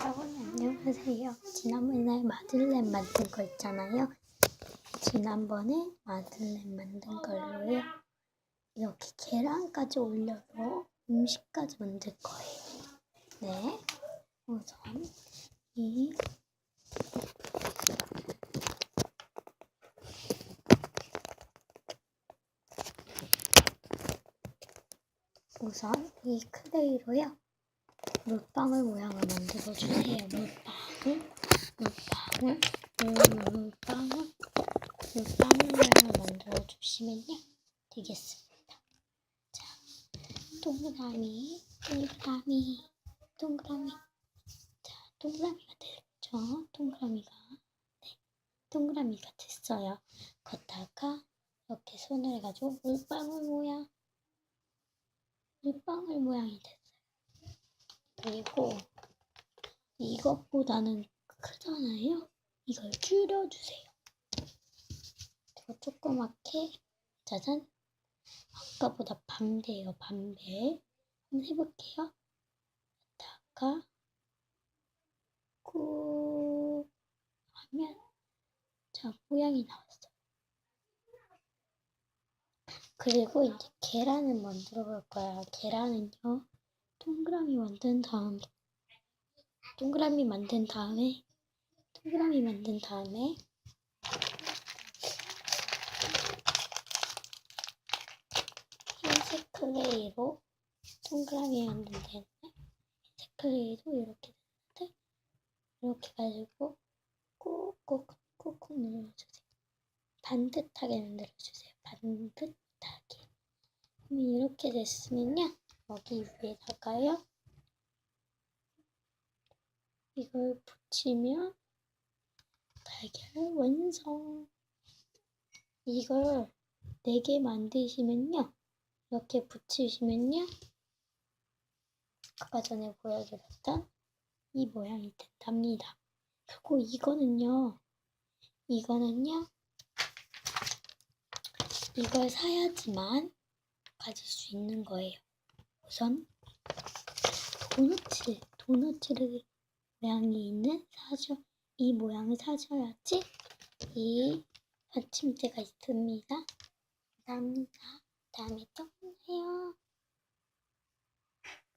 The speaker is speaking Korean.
여러분 안녕하세요. 지난번에 마들렌 만든 거 있잖아요. 지난번에 마들렌 만든 걸로요. 이렇게 계란까지 올려서 음식까지 만들 거예요. 네. 우선 이 우선 이 클레이로요. 물방울 모양을 만들어 주세요. 물방울, 물방울, 물, 물방울, 물방울 모양을 만들어 주시면요 되겠습니다. 자, 동그라미, 동그라미, 동그라미. 자, 동그라미가 됐죠? 동그라미가 네, 동그라미가 됐어요. 걷다가 이렇게 손을 해가지고 물방울 모양, 물방울 모양이 됐어요. 그리고 이것보다는 크잖아요. 이걸 줄여주세요. 그리고 조그맣게 짜잔 아까보다 반배예요. 반배 한번 해볼게요. 다가 꾹 하면 자 모양이 나왔어요. 그리고 이제 계란을 만들어 볼 거야. 계란은요. 동그라미 만든 다음 동그라미 만든 다음에 동그라미 만든 다음에 흰색 클레이로 동그라미 만든 다음에 흰색 클레이로 이렇게 되는데 이렇게 가지고 꾹꾹 꾹꾹 눌러주세요. 반듯하게 만들어주세요. 반듯하게. 이렇게 됐으면요. 여기 위에다가요. 이걸 붙이면 달걀 완성. 이걸 4개 만드시면요. 이렇게 붙이시면요. 아까 전에 보여드렸던 이 모양이 된답니다. 그리고 이거는요. 이거는요. 이걸 사야지만 가질 수 있는 거예요. 우선 도너츠, 도너츠를 모양이 있는 사줘 이 모양을 사줘야지 이 받침대가 있습니다. 감사합니다. 다음에 또 만나요.